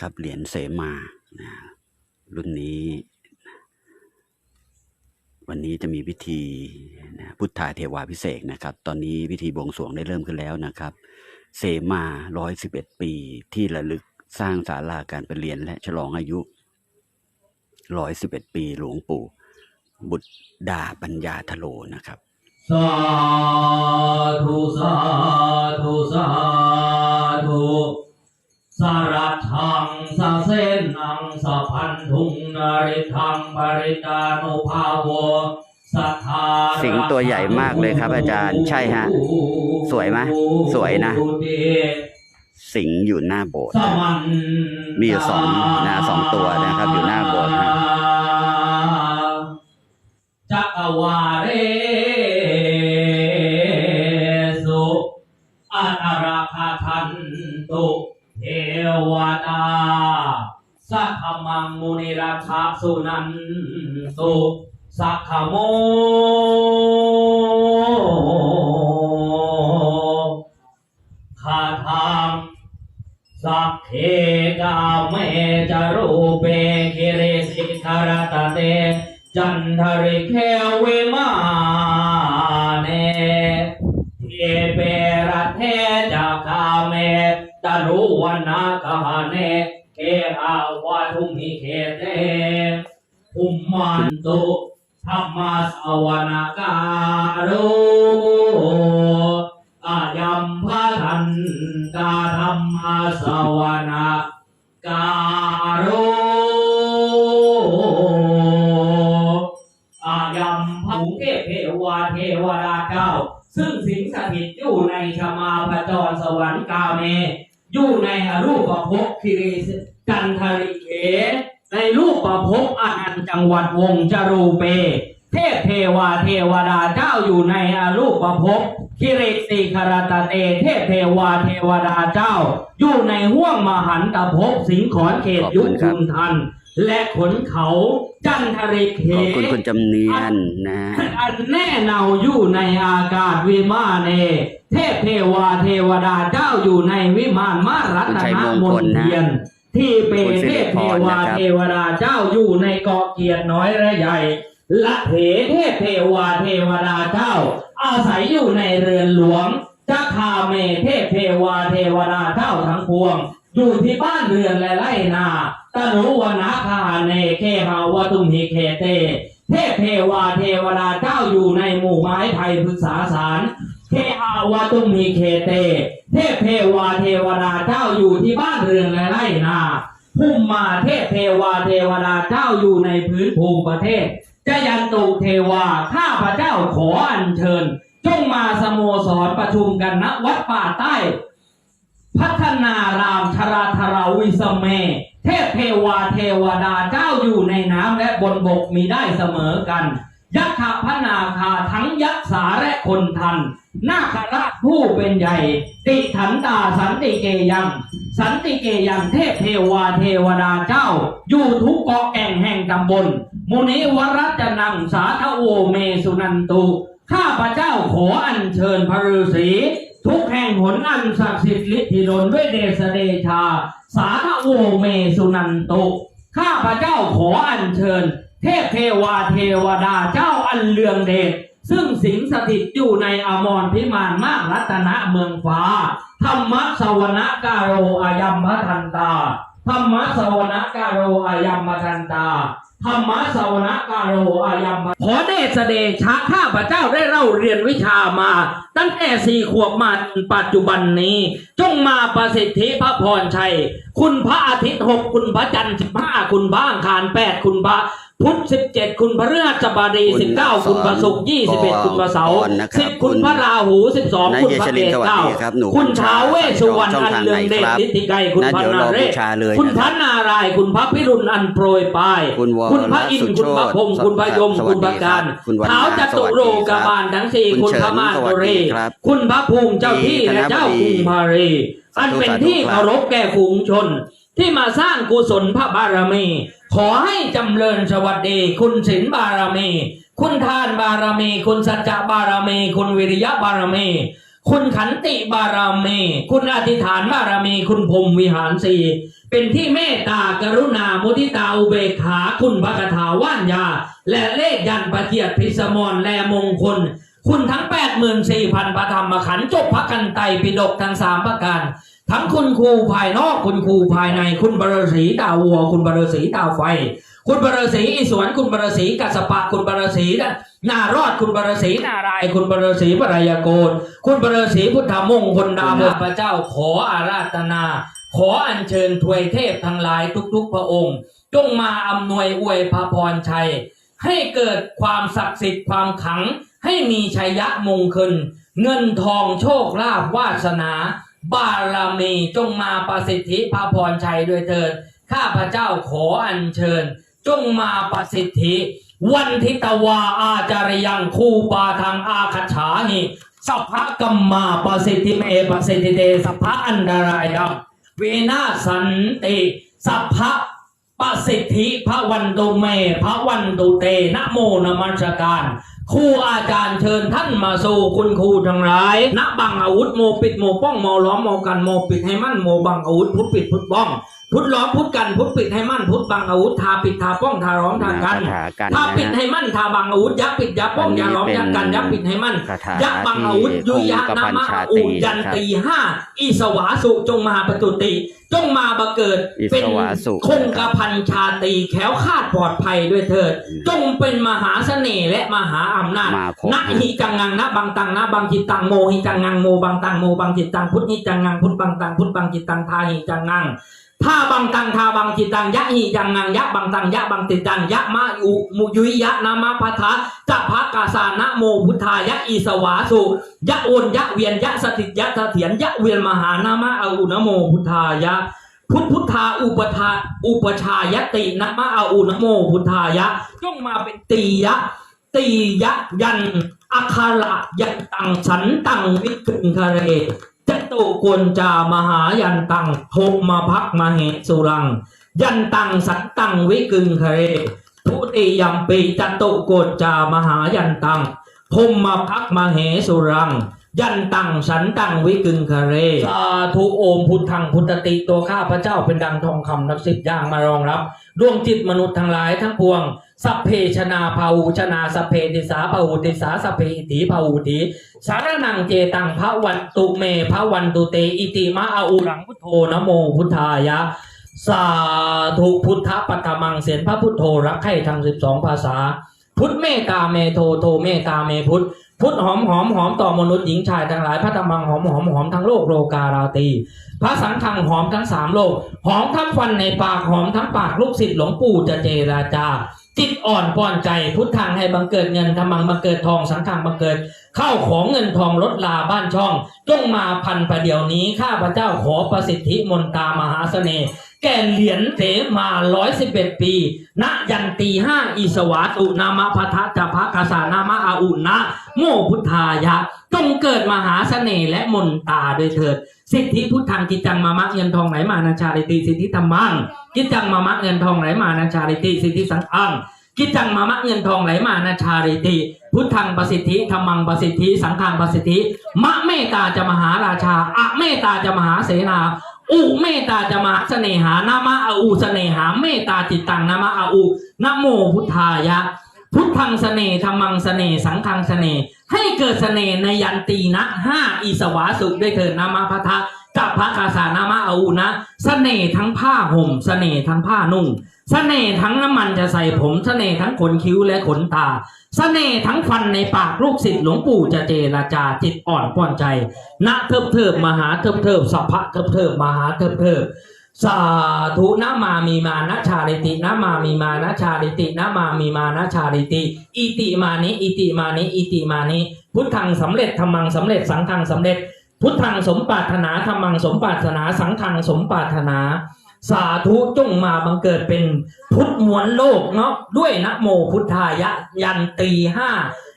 ครับเหรียญเสมานะรุ่นนี้ วันนี้จะมีพิธีนะพุทธาเทวาพิเศษนะครับ ตอนนี้พิธีบวงสรวงได้เริ่มขึ้นแล้วนะครับ เสมาร้อยสิบเอ็ดปีที่ระลึกสร้างศาลาการประเรียนและฉลองอายุร้อยสิบเอ็ดปีหลวงปู่ บุตรดาปัญญาทโลนะครับ สาธุ สาธุ สาธุ สารัทังสาเสนังสะพันธุงนาริทังปริตานุภาโวสัทธาสิงห์ตัวใหญ่มากเลยครับอาจารย์ ใช่ฮะ สวยไหมสวยนะ สิงห์อยู่หน้าโบสถ์สมันมีอยู่สองนะสองตัวนะครับ อยู่หน้าโบสถ์นะจักรวาเร สุนันตุสักขโมคาทังสักเคกาเมจรูเปคิริสิคารตเต จันทริเควิมาเนเทเปรเทจักาเมตรุวนาคาเน มันตุธรรมสวนการุอายัมพะทันตาธรรมสวนาการุอายัมพะเทพเทวาเทวดาเจ้า ซึ่งสิงสถิตอยู่ในชมาพจรสวรรค์กาเม อยู่ในอรูปภพคิริสกันทริเข ในรูปประภพอานันต์จังหวัดวงจรูเป เทพเทวาเทวดาเจ้าอยู่ในอารูปประภพคิริติคารตเตเทพเทวาเทวดาเจ้า อยู่ในห้วงมหันตภพสิงขอนเขตขอบยุคุคณครับคุนทัน และขนเขาจันทริเขขอบคุณคุณจำเนียนนะอันแน่เนาอยู่ในอากาศวิมานเน เทพเทวาเทวดาเจ้าอยู่ในวิมานมารัตคุณชัยนมงมคลนนะเทียน ที่เป็นคุณสิเทริพพเทรวานะครับเทวดาเจ้าอยู่ในเกาะเกียรติน้อยและใหญ่ละเถเทพเทวาเทวดาเจ้า อาศัยอยู่ในเรือนหลวงจักคาเมเทพเทวาเทวดาเจ้าทั้งพวง อยู่ที่บ้านเรือนและไร่นาตะนุวนาคาเนเคหาวตุมหิเคเต เทพเทวาเทวดาเจ้าอยู่ในหมู่ไม้ไผ่พฤกษาสาร เคหาวตุมหิเคเต เทพเทวาเทวดาเจ้าอยู่ที่บ้านเรือนและไร่นาพุ่มมาเทพเทวาเทวดาเจ้าอยู่ในพื้นภูมิประเทศจยันตุเทวาข้าพระเจ้าขออัญเชิญ จงมาสโมสรประชุมกันณวัดป่าใต้ พัฒนารามชราธราวิสเม เทพเทวาเทวดาเจ้าอยู่ในน้ำและบนบกมีได้เสมอกัน ยักษ์พนาคาทั้งยักษ์สาและคนทัน นาคราชผู้เป็นใหญ่ ติถันตาสันติเกยัง สันติเกยังเทพเทวาเทวดาเจ้า อยู่ทุกเกาะแก่งแห่งตำบล มุนิวรัจนังสาทโวเมสุนันตุ ข้าพระเจ้าขออัญเชิญพระฤาษีทุกแห่งหนอันศักดิ์สิทธิ์ฤทธิดลด้วยเดชเดชา สาทโวเมสุนันตุ ข้าพระเจ้าขออัญเชิญ เทพเทวาเทวดาเจ้าอันเลืองเดชซึ่งสิงสถิตอยู่ในอมรพิมานมากรัตนะเมืองฟ้า ธรรมะสวนกาโรอายัมมทันตา ธรรมะสวนกาโรอายัมมทันตา ธรรมะสวนกาโรอายัมขอเดชเดชะข้าพระเจ้าได้เล่าเรียนวิชามา ตั้งแต่สี่ขวบมาจนปัจจุบันนี้ จงมาประสิทธิพระพรชัย คุณพระอาทิตย์หกคุณพระจันทร์สิบห้าคุณพระอังคารแปดคุณพระ พุธสิบเจ็ดคุณพระฤหัสบดีคุสิบณเก้าคุณพระศุกร์ยี่สิบเอ็ดคุณพระเสาร์ก่อนนะครับสิบคุณคุณพระราหูสิบสองนายคุณเยพระชเกลินศสวัสเก้าดีครับหนูคุณท้าวเวสสุวรรณช่องอันทางเลืองไหนเดชครับฤทธิไกรคุณนะพระเดี๋ยวรนาอเรบูศชาเลยคุณนะคพรัระบนารายณ์คุณพระพิรุณอันโปรยปลายคุณวรคุณพระอินทร์สุคุณพระโชพรหมติคุณพระยมสวัคุสณดีพระการคุณวันเท้านาจตุโรกบาลทั้งสี่คุคุณณเฉินพระมารสตวัสดีรีครับคุณพระภูมิเจ้าที่ดีและเจ้าธนบดีกรุงพารีอันเป็นสาธุที่ครับเคารพแก่ฝูงชน ที่มาสร้างกุศลพระบารมี ขอให้จำเริญสวัสดี คุณศีลบารมี คุณทานบารมี คุณสัจจะบารมี คุณวิริยะบารมี คุณขันติบารมี คุณอธิษฐานบารมี คุณพรมวิหารสีเป็นที่เมตตากรุณามุทิตาอุเบกขาคุณพระคาถาว่านยา และเลขยันประเกียรติพิสมรและมงคล คุณทั้ง 84,000พระธรรมขันธ์จบพระกันไตปิฎกทั้งสามประการ ทั้งคุณครูภายนอกคุณครูภายในคุณบรสีตาวัว คุณบรสีตาไฟ คุณบรสีอิศวรคุณบรสีกัสสปะคุณบรสีนารอดคุณบรสีนารายคุณบรสีปรายโกฏคุณบรสีพุทธมงคลดาวพระเจ้าขออาราธนา ขออัญเชิญทวยเทพทั้งหลายทุก ๆ พระองค์ จงมาอำนวยอวยพระพรชัย ให้เกิดความศักดิ์สิทธิ์ความขัง ให้มีชัยยะมงคลเงินทองโชคลาภวาสนา บารมีจงมาประสิทธิพระพรชัยด้วยเถิดข้าพระเจ้าขออัญเชิญ จงมาประสิทธิ วันทิตวาอาจารยังคู่ปาทางอาคฉาหิสัพพะกัมมาประสิทธิเมประสิทธิเตสัพพะอันดารายะเวนาสันติสัพพะประสิทธิพระวันตุเมพระวันตุเตนะโมนมัสการ ครูอาจารย์เชิญท่านมาสู่คุณครูทั้งหลาย ณบังอาวุธโมปิดโมป้องโมล้อมโมกันโมปิดให้มั่นโมบังอาวุธพุทธปิดพุทธบ้อง พุทธล้อมพุทธกันพุทธปิดให้มั่นพุทธบังอาวุธทาปิดทาป้องทาล้อมทากันคาถากันถ้านะปิดฮะให้มั่นทาบังอาวุธยักษ์ปิดยักษ์ป้องอันนี้ยาล้อมเป็นยักษ์กันยักษ์ปิดให้มั่นคาถายักษ์บังอาวุธที่ยุยะคงกระนาพันมาชาตรีอุยันนะครับตีห้าอีสวาสุจงมาปจุติ จงมาบังเกิดอิสเป็นวาสุคงกระพันชาตรีแขล้วคลาดปลอดภัยด้วยเถิด จงเป็นมหาเสน่ห์และมหาอำนาจมาพบนะหิจังงังนะบังตังนะบังจิตตังโมหิจังงังโมบังตังโมบังจิตตังพุทธิจังงังพุทธบังตังพุทธบังจิตตังทาหิจังงัง ถ้าบังตังทาบังจิตตังยะหิยังงังยะบังตังยะบังติตังยะมะอุมุยุยยะนามาพัทธะจะพะกกาสานะโมพุทธายะอีสวาสุยะโอนยะเวียนยะสถิตยะเถียรยะเวียนมหานามะอาอุนโมพุทธายะพุทธพุทธาอุปทาอุปชายตินะมะอาอุนโมพุทธายะจงมาเป็นตียะตียะยันอัคาระยันตังฉันตังวิกึงคะเร จตุกวนจามหายันตังโทมาพักมาเหสุรัง ยันตังสันตังวิกึงคเรทุติยัมปีจตุโกนจามหายันตังพมมาพักมาเหสุรัง ยันตังสันตังวิกึงคะเรสาธุโอมพุทธังพุทธติตัวข้าพระเจ้าเป็นดังทองคำนับสิบอย่างมารองรับ ดวงจิตมนุษย์ทั้งหลายทั้งปวง สัพเพชนาภาูชนาสัพเพติสาภาูติสาสัพเพอิติภาูติสารนังเจตังพระวันตุเมพระวันตุเตอิติมะอาอุรังพุทโธนโมพุทธายะ สาธุพุทธปัตตมังเสียนพระพุทโธรักให้ทั้งสิบสองภาษา พุทธเมตตาเมโทโทเมตตาเมพุทธ พุทธหอมหอมหอมต่อมนุษย์หญิงชายทั้งหลายพระธรรมังหอมหอมหอมทั้งโลกโลการาตีพระสังฆังหอมทั้งสามโลก หอมทั้งฟันในปากหอมทั้งปากลูกศิษย์หลวงปู่จะเจราจาจิตอ่อนป้อนใจพุทธังให้บังเกิดเงินธรรมังบังเกิดทองสังฆังบังเกิดเข้าของเงินทองลดลาบ้านช่องจงมาพันประเดี๋ยวนี้ข้าพระเจ้าขอประสิทธิมนตามหาเสน่ห์ แก่เหรียญเสมาร้อยสิบเอ็ดปี ณ ยันตีห้าอิสวาตุนามะพัทธะจะพะกาสานามะอาอุนะ โมพุทธายะจงเกิดมหาเสน่ห์และมนตาโดยเถิด สิทธิพุทธังกิจังมามะเงินทองไหลมานาชาลิติสิทธิธรรมัง กิจังมามะเงินทองไหลมานาชาลิติสิทธิสังฆังกิจังมามะเงินทองไหลมานาชาลิติ พุทธังประสิทธิธรรมังประสิทธิ สังฆังประสิทธิ มะเมตตาจะมหาราชาอะเมตตาจะมหาเสนา อุเมตตาจะมหาเสน่หานามะอาอุเสน่หาเมตตาจิตตังนามะอาอุนะโมพุทธายะ พุทธังเสน่ธรรมังเสน่สังฆังเสน่ให้เกิดเสน่ในยันตีนะห้าอิสวาสุด้วยเถิดนามาพทธะ กับพระกาสานามาอาอุนะเสน่ห์ทั้งผ้าห่มเสน่ห์ทั้งผ้านุ่งเสน่ห์ทั้งน้ำมันจะใส่ผมเสน่ห์ทั้งขนคิ้วและขนตาเสน่ห์ทั้งฟันในปากลูกศิษย์หลวงปู่จะเจราจาจิตอ่อนป้อนใจณเทิบเทิบมหาเทิบเทิบสัพพะเทิบเทิบมหาเทิบเทิบสาธุนะมามีมานะชาลิตินะมามีมานะชาลิตินะมามีมานะชาลิติ อิติมานิอิติมานิอิติมานิพุทธังสำเร็จธรรมังสำเร็จสังฆังสำเร็จ พุทธังสมปรารถนาธรรมังสมปรารถนา สังฆังสมปรารถนา สาธุจงมาบังเกิดเป็นพุทธมวลโลกเนาะด้วยนะโมพุทธายะยันตีห้า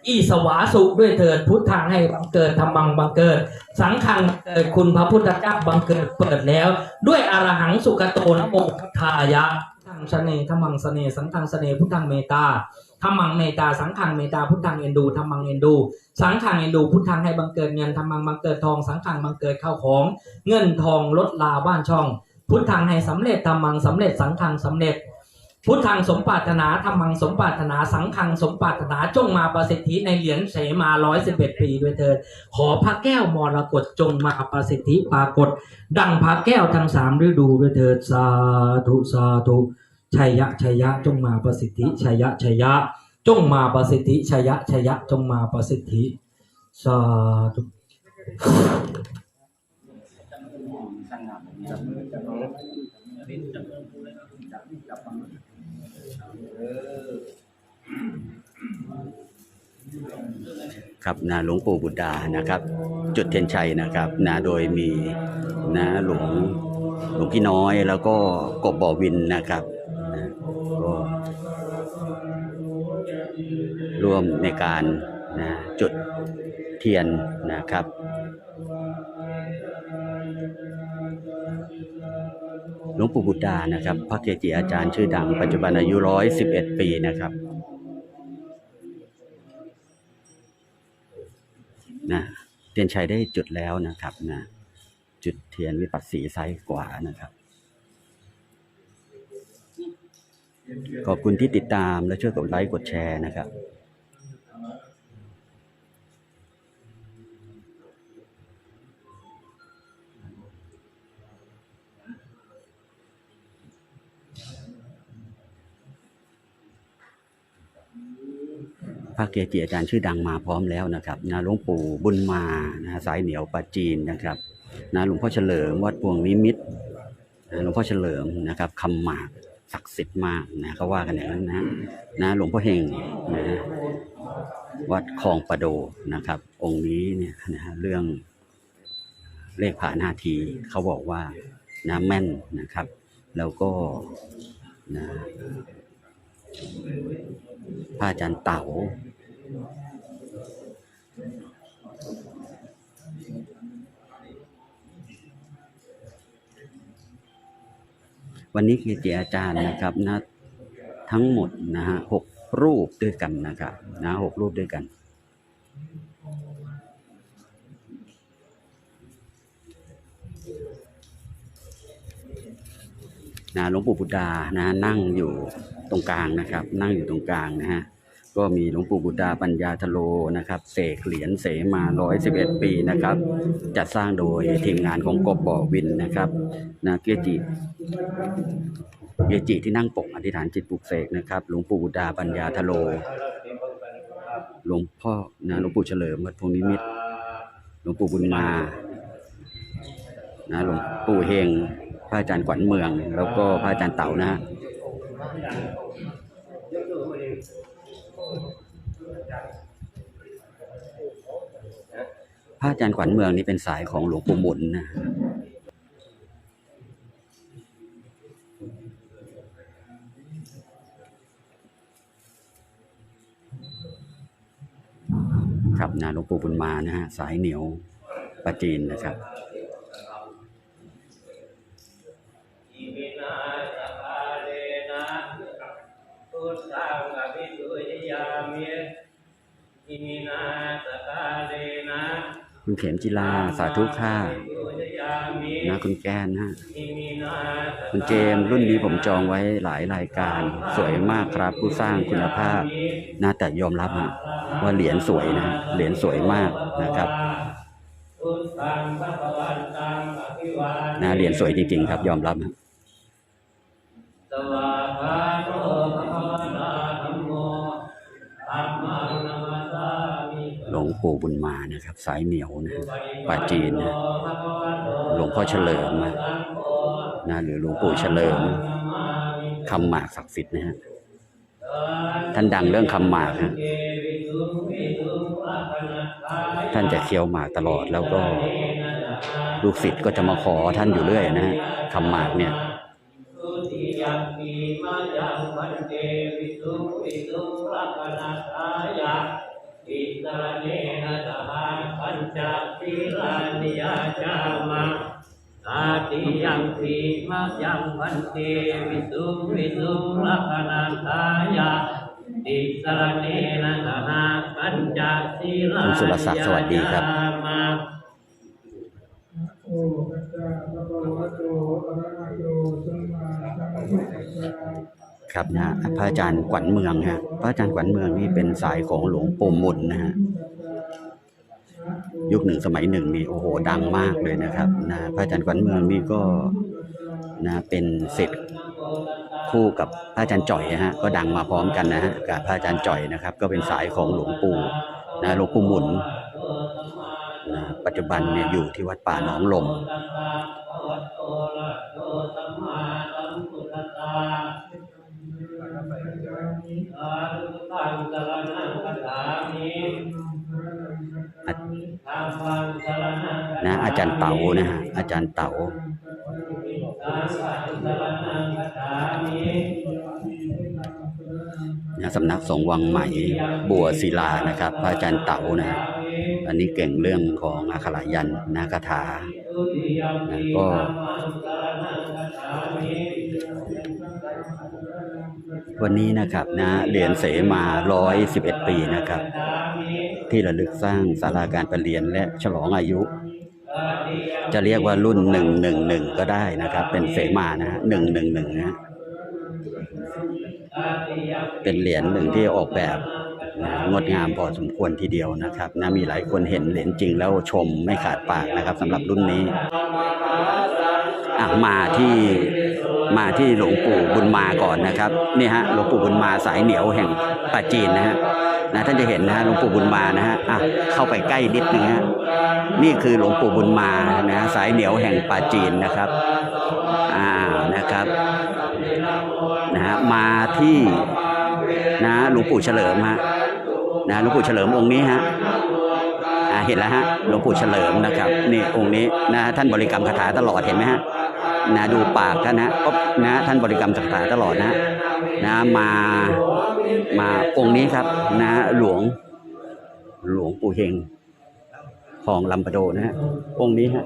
อีสวาสุด้วยเถิดพุทธังให้บังเกิดธรรมังบังเกิด สังฆังบังเกิดคุณพระพุทธเจ้าบังเกิดเปิดแล้ว ด้วยอรหังสุกโตนะโมพุทธายะทังเสน่ห์ธรรมังเสน่ห์สังฆังเสน่ห์พุทธังเมตตา ธรรมังเมตตาสังฆังเมตตาพุทธังเอ็นดูธรรมังเอ็นดู สังฆังเอ็นดูพุทธังให้บังเกิดเงินธรรมังบังเกิดทองสังฆังบังเกิดข้าวของ เงินทองลดลาบ้านช่อง พุทธังให้สำเร็จธรรมังสำเร็จสังฆังสำเร็จ พุทธังสมปรารถนาธรรมังสมปรารถนาสังฆังสมปรารถนาจงมาประสิทธิในเหรียญเสมาร้อยสิบเอ็ดปีด้วยเถิดขอพระแก้วมรกตจงมาประสิทธิปรากฏ ดังพระแก้วทั้งสามฤดูด้วยเถิดสาธุสาธุ ชัยยะชัยยะจงมาประสิทธิชัยยะชัยยะจงมาประสิทธิชัยยะชัยยะจงมาประสิทธิสาธุครับนะหลวงปู่บุตรดานะครับ จุดเทียนชัยนะครับนะโดยมีนะหลวงหลวงพี่น้อยแล้วก็กบบ่อวินนะครับ นะก็ร่วมในการนะจุดเทียนนะครับ หลวงปู่บุตรดานะครับ พระเกจิอาจารย์ชื่อดัง ปัจจุบันอายุร้อยสิบเอ็ดปีนะครับนะเทียนชัยได้จุดแล้วนะครับนะจุดเทียนวิปัสสีซ้ายขวานะครับ ขอบคุณที่ติดตามและช่วยกดไลค์กดแชร์นะครับพระเกจิอาจารย์ชื่อดังมาพร้อมแล้วนะครับนะหลวงปู่บุญมานะสายเหนียวปาจีนนะครับนะหลวงพ่อเฉลิมวัดพวงนิมิตรหลวงพ่อเฉลิมนะครับคำหมาก ศักดิ์สิทธิ์มากนะเขาว่ากันอย่างนั้นนะนะหลวงพ่อเฮงนะวัดคลองประโดนะครับ องค์นี้เนี่ยนะเรื่องเลขผ่านนาทีเขาบอกว่านะแม่นนะครับ แล้วก็นะพระอาจารย์เต๋า วันนี้เกจิอาจารย์นะครับนะทั้งหมดนะฮะหกรูปด้วยกันนะครับนะหกรูปด้วยกันนะหลวงปู่บุดานะนั่งอยู่ตรงกลางนะครับ นั่งอยู่ตรงกลางนะฮะ ก็มีหลวงปู่บุดาปัญญาทโลนะครับเสกเหรียญเสมา111ปีนะครับ จัดสร้างโดยทีมงานของกบบ่อวินนะครับนะเกจิเกจิที่นั่งปกอธิษฐานจิตปลุกเสกนะครับหลวงปู่บุดาปัญญาทโลหลวงพ่อนะหลวงปู่เฉลิมวัดพงนิมิตรหลวงปู่บุญมานะหลวงปู่เฮงพระอาจารย์ขวัญเมือง แล้วก็พระอาจารย์เต่านะฮะ พระอาจารย์ขวัญเมืองนี่เป็นสายของหลวงปู่หมุนนะครับนะหลวงปู่บุญมานะฮะสายเหนียวปราจีนนะครับ พุทธังอภิสุยามิอิมินาสกาเลนะคุณเข็มจิลาสาธุค่ะสุยามินะคุณแก้นนะฮะอิมินาสกาคุณเจมส์รุ่นนี้ผมจองไว้หลายรายการ สวยมากครับผู้สร้างคุณภาพนะแต่ยอมรับฮะว่าเหรียญสวยนะเหรียญสวยมากนะครับพุทธังพระวันตังอภิวานะเหรียญสวยจริงๆครับ ยอมรับฮะ งปู่บุญมานะครับ สายเหนียวนะปาจีนนะหลวงพ่อเฉลิมนะนะหรือหลวงปู่เฉลิมคำหมากศักดิ์สิทธิ์นะฮะท่านดังเรื่องคำหมากฮะท่านจะเคี้ยวหมากตลอดแล้วก็ ลูกศิษย์ก็จะมาขอท่านอยู่เรื่อยนะฮะคำหมากเนี่ย อิตายะอิสระเนนะตหปัญจศีลานิยาจามะตาติยังปีมายังวันเตวิสุวิสุลักนัสายะอิสระเนนะสหปัญจศีลาคุณสุรศักดิ์สวัสดีครับนิยาจามะโอ้พระเจ้าพระบรมโตอะระหะโต ครับนะพระอาจารย์ขวัญเมืองฮะพระอาจารย์ขวัญเมืองนี่เป็นสายของหลวงปู่มุนนะฮะยุคหนึ่งสมัยหนึ่งนี่โอ้โหดังมากเลยนะครับนะพระอาจารย์ขวัญเมืองนี่ก็นะเป็นศิษย์คู่กับพระอาจารย์จ่อยฮะก็ดังมาพร้อมกันนะฮะกับพระอาจารย์จ่อยนะครับ ก็เป็นสายของหลวงปู่นะหลวงปู่หมุนนะปัจจุบันเนี่ยอยู่ที่วัดป่าหนองลม อาจารย์เต๋านะฮะอาจารย์เต๋าสำนักสงฆ์วังใหม่บัวศิลานะครับพระอาจารย์เต๋านะ อันนี้เก่งเรื่องของอักขระยันนาคาถานะก็วันนี้นะครับนะเหรียญเสมา 111 ปีนะครับ ที่ระลึกสร้างศาลาการประเรียนและฉลองอายุ จะเรียกว่ารุ่นหนึ่งหนึ่งหนึ่งก็ได้นะครับ เป็นเสมานะฮะ111นะฮะเป็นเหรียญหนึ่งที่ออกแบบ งดงามพอสมควรทีเดียวนะครับนะมีหลายคนเห็นเหรียญจริงแล้วชมไม่ขาดปากนะครับสำหรับรุ่นนี้มาที่มาที่หลวงปู่บุญมาก่อนนะครับนี่ฮะหลวงปู่บุญมาสายเหนียวแห่งป่าจีนนะฮะนะท่านจะเห็นนะฮะหลวงปู่บุญมานะฮะอะเข้าไปใกล้นิดนึงฮะนี่คือหลวงปู่บุญมานะฮะสายเหนียวแห่งป่าจีนนะครับอ่านะครับนะฮะมาที่นะหลวงปู่เฉลิมฮะ นะหลวงปู่เฉลิมองค์นี้ฮะเห็นแล้วฮะหลวงปู่เฉลิมนะครับนี่องค์นี้นะท่านบริกรรมคาถาตลอดเห็นไหมฮะนะดูปากท่านนะก็นะท่านบริกรรมคาถาตลอดนะนะมามาองค์นี้ครับนะหลวงหลวงปู่เฮงของลำปะโดนะฮะองค์นี้ฮะ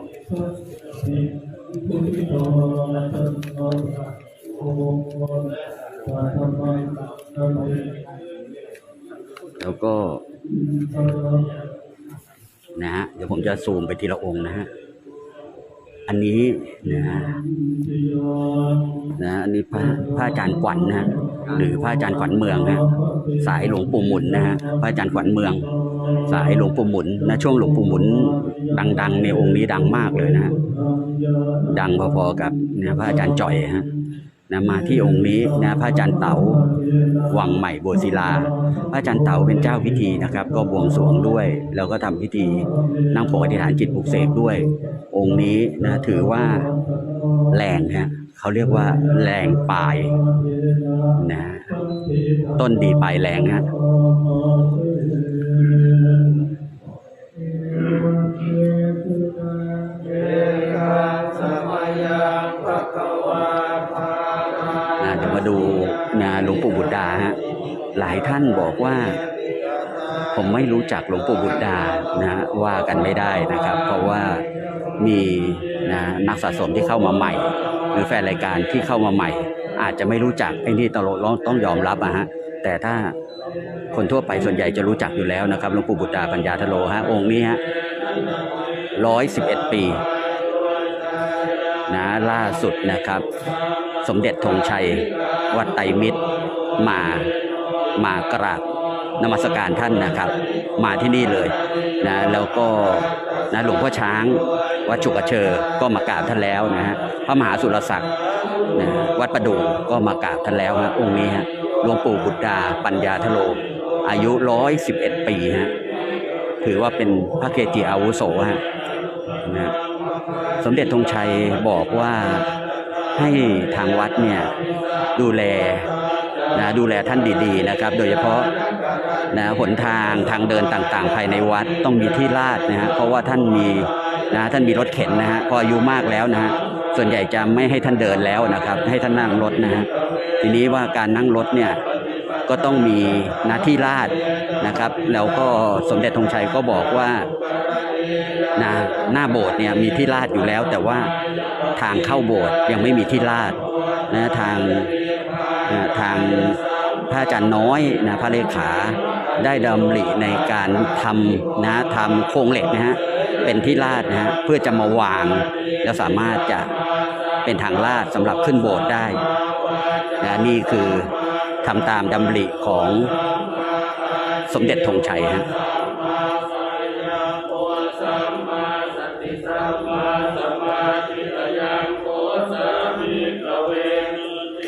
แล้วก็ นะฮะเดี๋ยวผมจะซูมไปทีละองค์นะฮะอันนี้นะฮะนะอันนี้พระพระอาจารย์ขวัญนะฮะหรือพระอาจารย์ขวัญเมืองนะฮะสายหลวงปู่หมุนนะฮะพระอาจารย์ขวัญเมือง สายหลวงปู่หมุนนะช่วงหลวงปู่หมุน ดังๆ ในองค์นี้ดังมากเลยนะฮะดังพอๆกับเนี่ยพระอาจารย์จ่อยฮะ นะมาที่องค์นี้นะพระอาจารย์เต๋าวังใหม่โบวศิลา พระอาจารย์เต๋าเป็นเจ้าพิธีนะครับ ก็บวงสรวงด้วย แล้วก็ทำพิธีนั่งปกอธิษฐานจิตปลุกเสกด้วย องค์นี้นะถือว่าแรงฮะเขาเรียกว่าแรงปลายนะต้นดีปลายแรงฮนะ ดูนะหลวงปู่บุตรดาฮะหลายท่านบอกว่า ผมไม่รู้จักหลวงปู่บุตรดานะว่ากันไม่ได้นะครับ เพราะว่ามีนะนักสะสมที่เข้ามาใหม่ หรือแฟนรายการที่เข้ามาใหม่ อาจจะไม่รู้จักไอ้นี่ต้องต้องยอมรับอะฮะแต่ถ้าคนทั่วไปส่วนใหญ่จะรู้จักอยู่แล้วนะครับหลวงปู่บุตรดาปัญญาทโลฮะองค์นี้ฮะร้อยสิบเอ็ดปีนะล่าสุดนะครับ สมเด็จธงชัย วัดไตรมิตรมามากราบนมัสการท่านนะครับ มาที่นี่เลยนะแล้วก็นะหลวงพ่อช้างวัดจุกเชอก็มากราบท่านแล้วนะฮะพระมหาสุรศักดิ์นะวัดประดูก็มากราบท่านแล้วฮะองค์นี้ฮะหลวงปู่บุตรดาปัญญาทโล อายุร้อยสิบเอ็ดปีฮะถือว่าเป็นพระเกจิอาวุโสฮะนะสมเด็จธงชัยบอกว่า ให้ทางวัดเนี่ยดูแลนะดูแลท่านดีๆนะครับ โดยเฉพาะนะหนทางทางเดินต่างๆ ภายในวัดต้องมีที่ลาดนะฮะเพราะว่าท่านมีนะท่านมีรถเข็นนะฮะพออายุมากแล้วนะฮะส่วนใหญ่จะไม่ให้ท่านเดินแล้วนะครับ ให้ท่านนั่งรถนะฮะทีนี้ว่าการนั่งรถเนี่ยก็ต้องมีหน้าที่ลาดนะครับ แล้วก็สมเด็จธงชัยก็บอกว่านะหน้าโบสถ์เนี่ยมีที่ลาดอยู่แล้ว แต่ว่า ทางเข้าโบสถ์ยังไม่มีที่ลาดนะทางนะทางพระอาจารย์น้อยนะพระเลขาได้ดำริในการทำนะทำโครงเหล็กนะฮะเป็นที่ลาดนะฮะเพื่อจะมาวางแล้วสามารถจะเป็นทางลาดสำหรับขึ้นโบสถ์ได้นี่คือทำตามดำริของสมเด็จธงชัยฮะ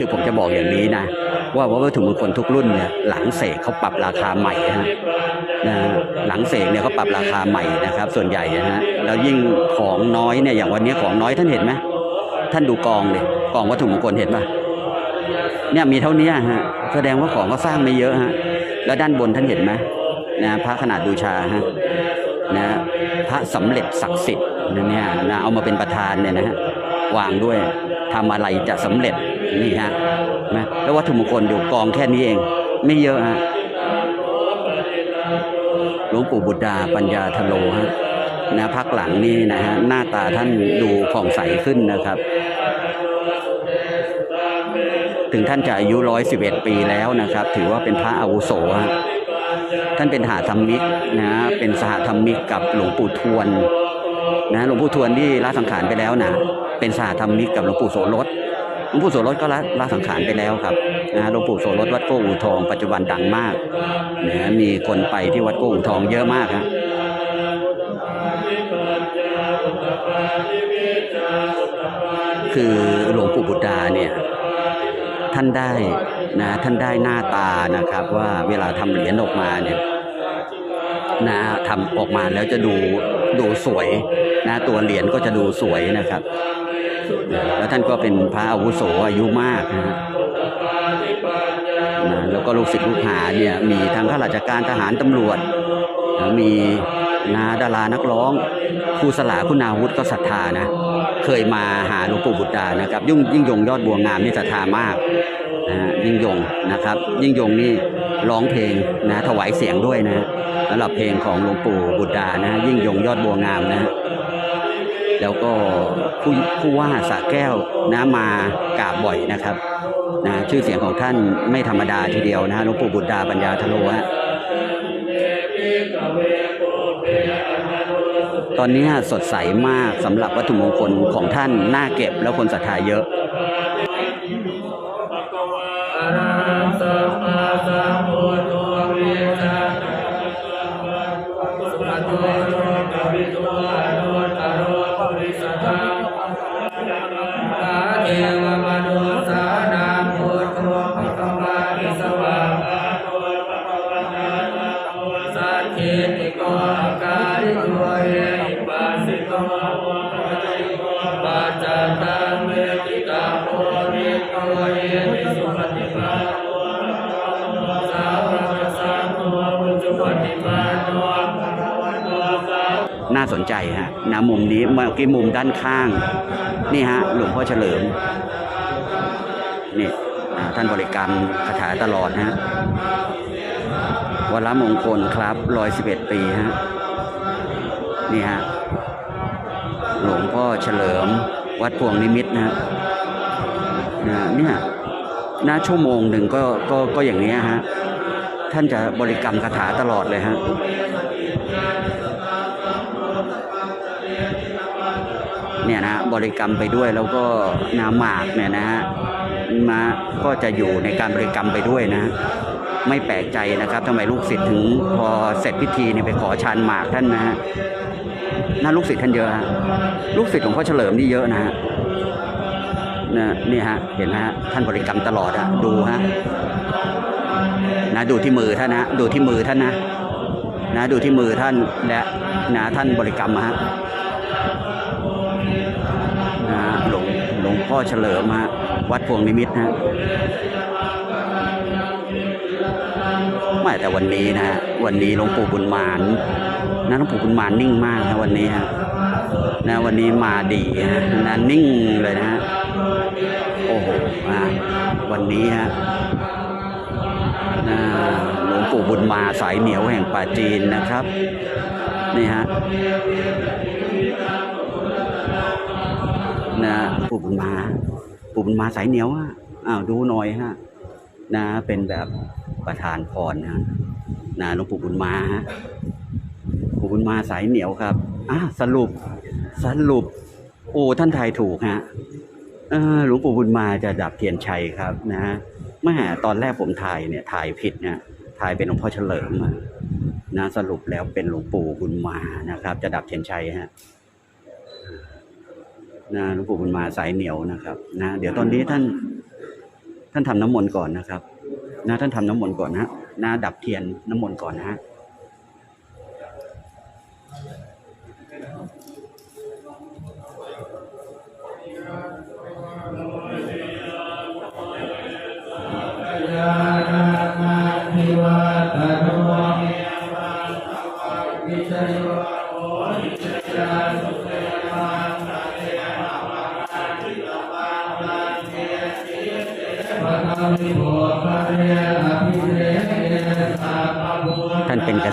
คือผมจะบอกอย่างนี้นะ ว่าวัตถุมงคลทุกรุ่นเนี่ยหลังเสกเขาปรับราคาใหม่ฮะนะหลังเสกเนี่ยเขาปรับราคาใหม่นะครับ ส่วนใหญ่นะฮะแล้วยิ่งของน้อยเนี่ยอย่างวันนี้ของน้อยท่านเห็นไหมท่านดูกองเลยกองวัตถุมงคลเห็นปะเนี่ยมีเท่านี้ฮะแสดงว่าของก็สร้างไม่เยอะฮะแล้วด้านบนท่านเห็นไหมนะพระขนาดดูชาฮะนะพระสำเร็จศักดิ์สิทธิ์นะเนี่ยนะเอามาเป็นประธานเนี่ยนะฮะวางด้วยทำอะไรจะสำเร็จ นี่ฮะนะแล้ววัตถุมงคลอยู่กองแค่นี้เอง ไม่เยอะฮะหลวงปู่บุตรดาปัญญาทโลฮะนะพักหลังนี่นะฮะหน้าตาท่านดูผ่องใสขึ้นนะครับ ถึงท่านจะอายุร้อยสิบเอ็ดปีแล้วนะครับ ถือว่าเป็นพระอาวุโสฮะท่านเป็นหาธรรมิกนะเป็นสหธรรมิกกับหลวงปู่ทวนนะหลวงปู่ทวนที่ละสังขารไปแล้วนะเป็นสหธรรมิกกับหลวงปู่โสรส หลวงปู่โสรสก็ละละสังขารไปแล้วครับนะหลวงปู่โสรสวัดโก้อูทอง ปัจจุบันดังมากนะมีคนไปที่วัดโก้อูทองเยอะมากฮะคือหลวงปู่บุตราเนี่ยท่านได้นะท่านได้หน้าตานะครับ ว่าเวลาทำเหรียญออกมาเนี่ยนะทำออกมาแล้วจะดูดูสวยนะตัวเหรียญก็จะดูสวยนะครับ แล้วท่านก็เป็นพระอาวุโสอายุมากนะฮะแล้วก็ลูกศิษย์ลูกหาเนี่ยมีทั้งข้าราชการทหารตำรวจ มีนาดารานักร้องครูสลาคุณาวุฒิก็ศรัทธานะ เคยมาหาหลวงปู่บุตรดานะครับยุ่งยิ่งยงยอดบัวงามนี่ศรัทธามากนะฮะยิ่งยงนะครับ ยิ่งยงนี่ร้องเพลงนะถวายเสียงด้วยนะสำหรับเพลงของหลวงปู่บุตรดานะ ยิ่งยงยอดบัวงามนะ แล้วก็ผู้ผู้ว่าสระแก้วนะมากราบบ่อยนะครับนะชื่อเสียงของท่านไม่ธรรมดาทีเดียวนะหลวงปู่บุตรดาปัญญาทโลฮะตอนนี้สดใสมากสำหรับวัตถุมงคลของท่านน่าเก็บแล้วคนศรัทธาเยอะ เทวมนุสานังพุทโธภควาติสวาสัจเจติโกอาการิโกเอหิปัสสิโกปัจจตังเวทิตาโพนิโกเอหิสุปฏิปันโนสาวกสังโฆปุจจุปฏิปันโนภะคะวะโตสาวกน่าสนใจฮะนะมุมนี้เมื่อกี้มุมด้านข้าง นี่ฮะหลวงพ่อเฉลิมนี่ท่านบริกรรมคาถาตลอดฮะวันละมงคลครับร้อยสิบเอ็ดปีฮะนี่ฮะหลวงพ่อเฉลิมวัดพวงนิมิตนะฮะนะเนี่ยน้าชั่วโมงหนึ่งก็ก็ก็อย่างนี้ฮะท่านจะบริกรรมคาถาตลอดเลยฮะเนี่ยนะ บริกรรมไปด้วย แล้วก็น้ำหมากเนี่ยนะฮะมาก็จะอยู่ในการบริกรรมไปด้วยนะ ไม่แปลกใจนะครับทำไมลูกศิษย์ถึงพอเสร็จพิธีเนี่ยไปขอชานหมากท่านนะฮะน่าลูกศิษย์ท่านเยอะฮะลูกศิษย์หลวงพ่อเฉลิมนี่เยอะนะฮะนะนี่ฮะเห็นไหมฮะท่านบริกรรมตลอดอะดูฮะนะดูที่มือท่านนะดูที่มือท่านนะนะดูที่มือท่านและนะท่านบริกรรมฮะนะ พ่อเฉลิมฮะวัดพวงนิมิตนะฮะไม่แต่วันนี้นะฮะวันนี้หลวงปู่บุญมานนะหลวงปู่บุญมานนิ่งมากนะวันนี้ฮะนะวันนี้มาดีฮะนะนิ่งเลยนะฮะโอ้โหอะวันนี้ฮะนะหลวงปู่บุญมาสายเหนียวแห่งป่าจีนนะครับนี่ฮะ นะปู่บุญมาปู่บุญมาสายเหนียวอะอ้าวดูหน่อยฮะนะเป็นแบบประธานพรฮะนะหลวงปู่บุญมาฮะปู่บุญมาสายเหนียวครับอะสรุปสรุป โอ้ท่านทายถูกฮะเออหลวงปู่บุญมาจะดับเทียนชัยครับนะฮะแม่ตอนแรกผมถ่ายเนี่ยถ่ายผิดเนี่ยถ่ายเป็นหลวงพ่อเฉลิมนะสรุปแล้วเป็นหลวงปู่บุญมานะครับ จะดับเทียนชัยฮะ นะหลวงปู่บุญมาสายเหนียวนะครับ นะ เดี๋ยวตอนนี้ท่าน ท่านทำน้ำมนต์ก่อนนะครับ นะ ท่านทำน้ำมนต์ก่อนนะนะดับเทียนน้ำมนต์ก่อนนะฮะ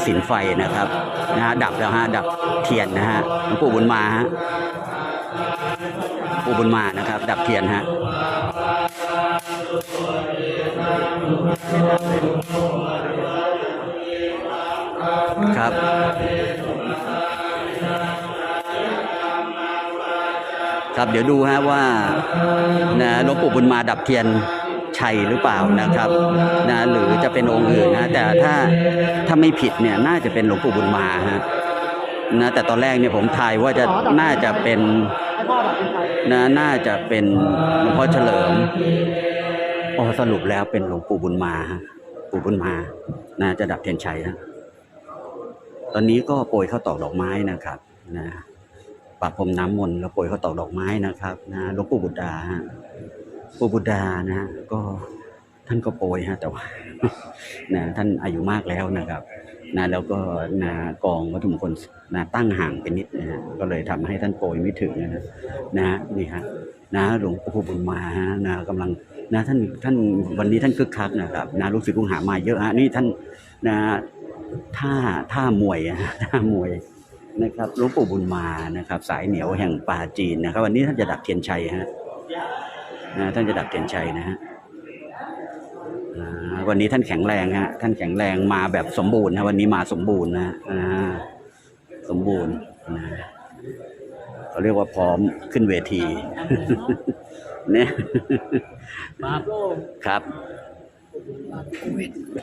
สินไฟนะครับนะฮะดับแล้วฮะดับเทียนนะฮะหลวงปู่บุญมาฮะหลวงปู่บุญมานะครับ ดับเทียนฮะครับครับเดี๋ยวดูฮะว่านะหลวงปู่บุญมาดับเทียน ชัยหรือเปล่านะครับนะหรือจะเป็นองค์อื่นนะแต่ถ้าถ้าไม่ผิดเนี่ยน่าจะเป็นหลวงปู่บุญมาฮะนะแต่ตอนแรกเนี่ยผมทายว่าจะน่าจะเป็นนะน่าจะเป็นหลวงพ่อเฉลิมโอ้สรุปแล้วเป็นหลวงปู่บุญมาฮะปู่บุญมาน่าจะดับเทียนชัยฮะตอนนี้ก็โปรยข้าวตอกดอกไม้นะครับนะปะพรมน้ำมนต์แล้วโปรยข้าวตอกดอกไม้นะครับนะหลวงปู่บุตรดาฮะ ปู่บุดานะฮะก็ท่านก็โปรยฮะแต่ว่านะท่านอายุมากแล้วนะครับนะแล้วก็นะกองวัตถุมงคลนะตั้งห่างไปนิดนะฮะก็เลยทำให้ท่านโปรยไม่ถึงนะฮะนะนี่ฮะนะหลวงปู่บุญมาฮะนะกำลังนะท่านท่านวันนี้ท่านคึกคักนะครับนะลูกศิษย์ลูกหามาเยอะฮะนี่ท่านนะท่าท่ามวยอะท่ามวยนะครับหลวงปู่บุญมานะครับ สายเหนียวแห่งป่าจีนนะครับ วันนี้ท่านจะดับเทียนชัยฮะ ท่านจะดับเทียนชัยนะฮะอ่าวันนี้ท่านแข็งแรงฮะท่านแข็งแรงมาแบบสมบูรณ์นะวันนี้มาสมบูรณ์นะอ่าสมบูรณ์นะเขาเรียกว่าพร้อมขึ้นเวทีเนี่ยมาโปรครับ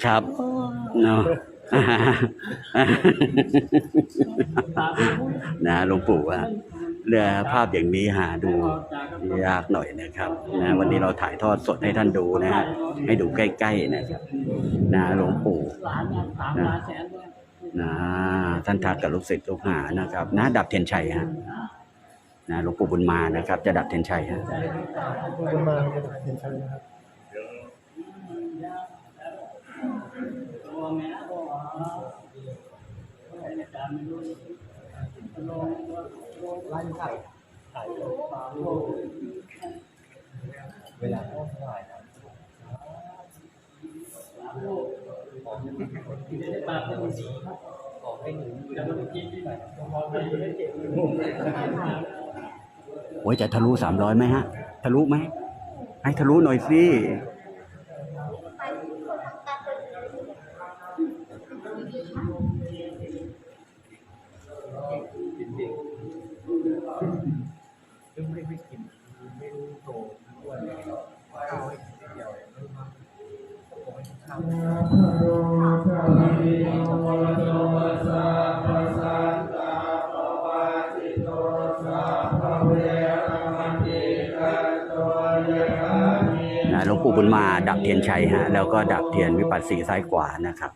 ครับเนาะนะหลวงปู่ว่า เรือภาพอย่างนี้หาดูยากหน่อยนะครับนะวันนี้เราถ่ายทอดสดให้ท่านดูนะฮะให้ดูใกล้ๆนะครับนะหลวงปู่นเนี่านแสนด้วยนะท่านทักกับลูกศิษย์ลูกหานะครับนะดับเทียนชัยฮะนะหลวงปู่บุญมานะครับ จะดับเทียนชัยฮะคุณมาเห็นชัยนะครับตัวแม่ก็อาจารย์ไม่รู้ลง ร้านไก่ายเวลาเข้าเท่าไหร่ครับได้ปากเป็นสีขอให้หนูแต่มันกินที่ไหนมองไปไม่เจ็บโอ้ยจะทะลุสามร้อยไหมฮะ ทะลุไหม ให้ทะลุหน่อยสิ หลวงปู่บุญมาดับเทียนชัยฮะแล้วก็ดับเทียนวิปัสสีซ้ายขวานะครับ